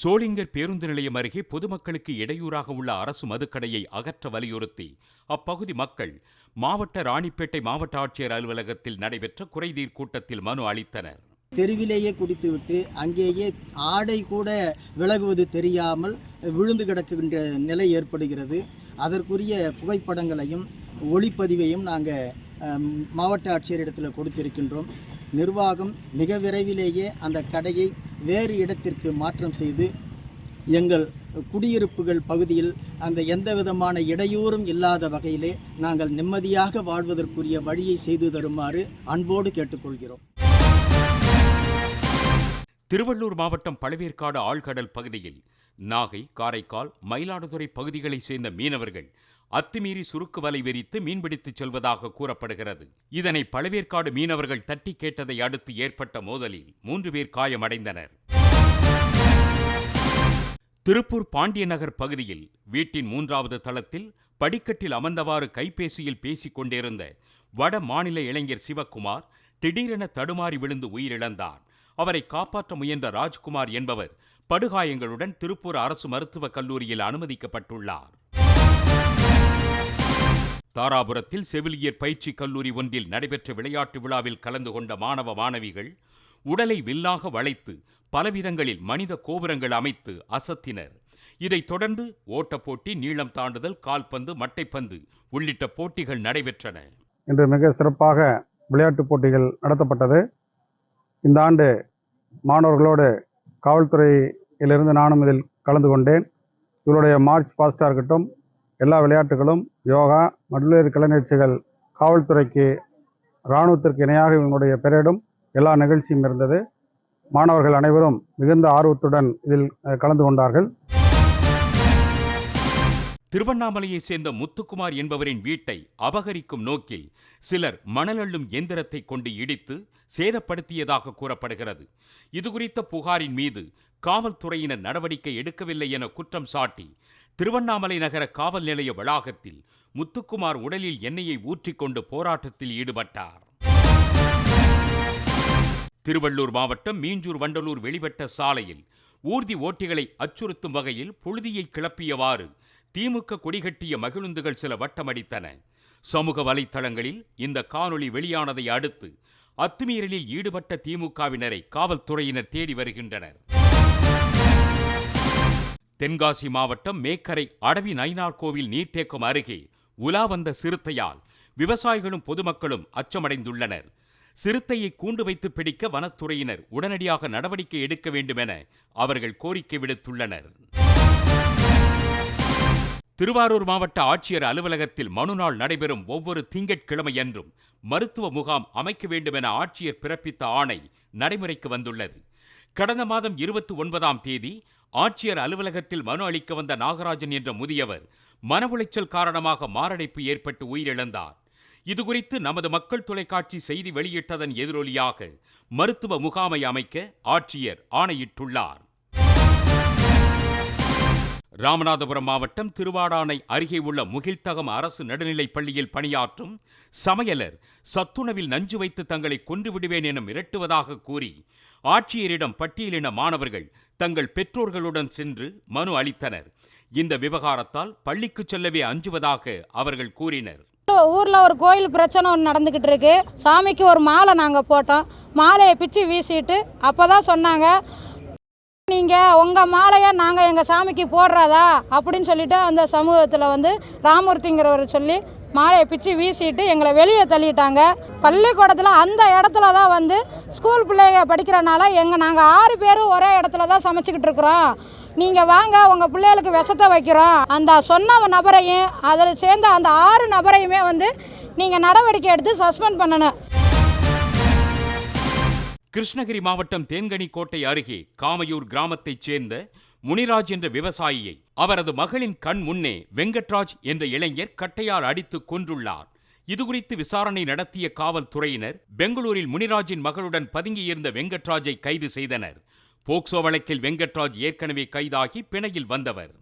சோளிங்கர் பேருந்து நிலையம் அருகே பொதுமக்களுக்கு இடையூறாக உள்ள அரசு மதுக்கடையை அகற்ற வலியுறுத்தி அப்பகுதி மக்கள் மாவட்ட ராணிப்பேட்டை மாவட்ட ஆட்சியர் அலுவலகத்தில் நடைபெற்ற குறைதீர் கூட்டத்தில் மனு அளித்தனர். தெருவிலேயே குடித்துவிட்டு அங்கேயே ஆடை கூட விலகுவது தெரியாமல் விழுந்து கிடக்கின்ற நிலை ஏற்படுகிறது. அதற்குரிய புகைப்படங்களையும் ஒளிப்பதிவையும் நாங்கள் மாவட்ட ஆட்சியரிடத்தில் கொடுத்திருக்கின்றோம். நிர்வாகம் மிக விரைவிலேயே அந்த கடையை வேறு இடத்திற்கு மாற்றம் செய்து எங்கள் குடியிருப்புகள் பகுதியில் அந்த எந்த விதமான இடையூறும் இல்லாத வகையிலே நாங்கள் நிம்மதியாக வாழ்வதற்குரிய வழியை செய்து தருமாறு அன்போடு கேட்டுக்கொள்கிறோம். திருவள்ளூர் மாவட்டம் பழவேற்காடு ஆழ்கடல் பகுதியில் நாகை காரைக்கால் மயிலாடுதுறை பகுதிகளைச் சேர்ந்த மீனவர்கள் அத்துமீறி சுருக்கு வலை விரித்து மீன்பிடித்துச் செல்வதாக கூறப்படுகிறது. இதனை பழவேற்காடு மீனவர்கள் தட்டி கேட்டதை அடுத்து ஏற்பட்ட மோதலில் மூன்று பேர் காயமடைந்தனர். திருப்பூர் பாண்டியநகர் பகுதியில் வீட்டின் மூன்றாவது தளத்தில் படிக்கட்டில் அமர்ந்தவாறு கைபேசியில் பேசிக் கொண்டிருந்த வட மாநில இளைஞர் சிவக்குமார் திடீரென தடுமாறி விழுந்து உயிரிழந்தார். அவரை காப்பாற்ற முயன்ற ராஜ்குமார் என்பவர் படுகாயங்களுடன் திருப்பூர் அரசு மருத்துவக் கல்லூரியில் அனுமதிக்கப்பட்டுள்ளார். தாராபுரத்தில் செவிலியர் பயிற்சி கல்லூரி ஒன்றில் நடைபெற்ற விளையாட்டு விழாவில் கலந்து கொண்ட மாணவ மாணவிகள் உடலை வில்லாக வளைத்து பலவிதங்களில் மனித கோபுரங்கள் அமைத்து அசத்தினர். இதைத் தொடர்ந்து ஓட்டப்போட்டி நீளம் தாண்டுதல் கால்பந்து மட்டைப்பந்து உள்ளிட்ட போட்டிகள் நடைபெற்றன. இன்று மிக சிறப்பாக விளையாட்டுப் போட்டிகள் நடத்தப்பட்டது. இந்த ஆண்டு மாணவர்களோடு காவல்துறையிலிருந்து நானும் இதில் கலந்து கொண்டேன். இவருடைய மார்ச் பாஸ்டாக இருக்கட்டும் எல்லா விளையாட்டுகளும் யோகா மகளிர் கலை நிகழ்ச்சிகள் காவல்துறைக்கு இராணுவத்திற்கு இணையாக இவங்களுடைய பெயரிடும் எல்லா நிகழ்ச்சியும் இருந்தது. மாணவர்கள் அனைவரும் மிகுந்த ஆர்வத்துடன் இதில் கலந்து கொண்டார்கள். திருவண்ணாமலையைச் சேர்ந்த முத்துக்குமார் என்பவரின் வீட்டை அபகரிக்கும் நோக்கில் சிலர் மணலள்ளும் எந்திரத்தை கொண்டு இடித்து சேதப்படுத்தியதாக கூறப்படுகிறது. இதுகுறித்த புகாரின் மீது காவல்துறையினர் நடவடிக்கை எடுக்கவில்லை என குற்றம் சாட்டி திருவண்ணாமலை நகர காவல் நிலைய வளாகத்தில் முத்துக்குமார் உடலில் எண்ணெயை ஊற்றிக்கொண்டு போராட்டத்தில் ஈடுபட்டார். திருவள்ளூர் மாவட்டம் மீஞ்சூர் வண்டலூர் வெளிவட்ட சாலையில் ஊர்தி ஓட்டிகளை அச்சுறுத்தும் வகையில் புழுதியை கிளப்பியவாறு திமுக கொடிகட்டிய மகிழுந்துகள் சில வட்டமடித்தன. சமூக வலைத்தளங்களில் இந்த காணொளி வெளியானதை அடுத்து அத்துமீறலில் ஈடுபட்ட திமுகவினரை காவல்துறையினர் தேடி வருகின்றனர். தென்காசி மாவட்டம் மேக்கரை அடவி நயினார் கோவில் நீர்த்தேக்கம் அருகே உலா வந்த சிறுத்தையால் விவசாயிகளும் பொதுமக்களும் அச்சமடைந்துள்ளனர். சிறுத்தையை கூண்டு வைத்து பிடிக்க வனத்துறையினர் உடனடியாக நடவடிக்கை எடுக்க வேண்டுமென அவர்கள் கோரிக்கை விடுத்துள்ளனர். திருவாரூர் மாவட்ட ஆட்சியர் அலுவலகத்தில் மனுநாள் நடைபெறும் ஒவ்வொரு திங்கட்கிழமையன்றும் மருத்துவ முகாம் அமைக்க வேண்டுமென ஆட்சியர் பிறப்பித்த ஆணை நடைமுறைக்கு வந்துள்ளது. கடந்த மாதம் இருபத்தி ஒன்பதாம் தேதி ஆட்சியர் அலுவலகத்தில் மனு அளிக்க வந்த நாகராஜன் என்ற முதியவர் மன உளைச்சல் காரணமாக மாரடைப்பு ஏற்பட்டு உயிரிழந்தார். இதுகுறித்து நமது மக்கள் தொலைக்காட்சி செய்தி வெளியிட்டதன் எதிரொலியாக மருத்துவ முகாமை அமைக்க ஆட்சியர் ஆணையிட்டுள்ளார். ராமநாதபுரம் மாவட்டம் திருவாடானை அருகே உள்ள முகில்தகம் அரசு நடுநிலைப் பள்ளியில் பணியாற்றும் சமையலர் சத்துணவில் நஞ்சு வைத்து தங்களை கொன்று விடுவேன் என மிரட்டுவதாக கூறி ஆட்சியரிடம் பட்டியலின மாணவர்கள் தங்கள் பெற்றோர்களுடன் சென்று மனு அளித்தனர். இந்த விவகாரத்தால் பள்ளிக்கு செல்லவே அஞ்சுவதாக அவர்கள் கூறினர். ஊரில் ஒரு கோயில் பிரச்சனை ஒன்று நடந்துக்கிட்டு இருக்கு. சாமிக்கு ஒரு மாலை நாங்கள் போட்டோம். மாலையை பிச்சு வீசிட்டு அப்போ தான் சொன்னாங்க நீங்கள் உங்கள் மாலையை நாங்கள் எங்கள் சாமிக்கு போடுறதா? அப்படின்னு சொல்லிட்டு அந்த சமூகத்தில் வந்து ராமூர்த்திங்கிறவர் சொல்லி மாலையை பிச்சு வீசிட்டு எங்களை வெளியே தள்ளிட்டாங்க. பள்ளிக்கூடத்தில் அந்த இடத்துல தான் வந்து ஸ்கூல் பிள்ளைங்க படிக்கிறனால எங்கள் நாங்கள் ஆறு பேரும் ஒரே இடத்துல தான் சமைச்சிக்கிட்டு இருக்கிறோம். நீங்கள் வாங்க உங்கள் பிள்ளைகளுக்கு விஷத்தை வைக்கிறோம். அந்த சொன்ன நபரையும் அதில் சேர்ந்த அந்த ஆறு நபரையுமே வந்து நீங்கள் நடவடிக்கை எடுத்து சஸ்பெண்ட் பண்ணணும். கிருஷ்ணகிரி மாவட்டம் தேன்கனி கோட்டை அருகே காமையூர் கிராமத்தைச் சேர்ந்த முனிராஜ் என்ற விவசாயியை அவரது மகளின் கண் முன்னே வெங்கட்ராஜ் என்ற இளைஞர் கட்டையால் அடித்து கொன்றுள்ளார். இதுகுறித்து விசாரணை நடத்திய காவல்துறையினர் பெங்களூரில் முனிராஜின் மகளுடன் பதுங்கியிருந்த வெங்கட்ராஜை கைது செய்தனர். போக்சோ வழக்கில் வெங்கட்ராஜ் ஏற்கனவே கைதாகி பிணையில் வந்தவர்.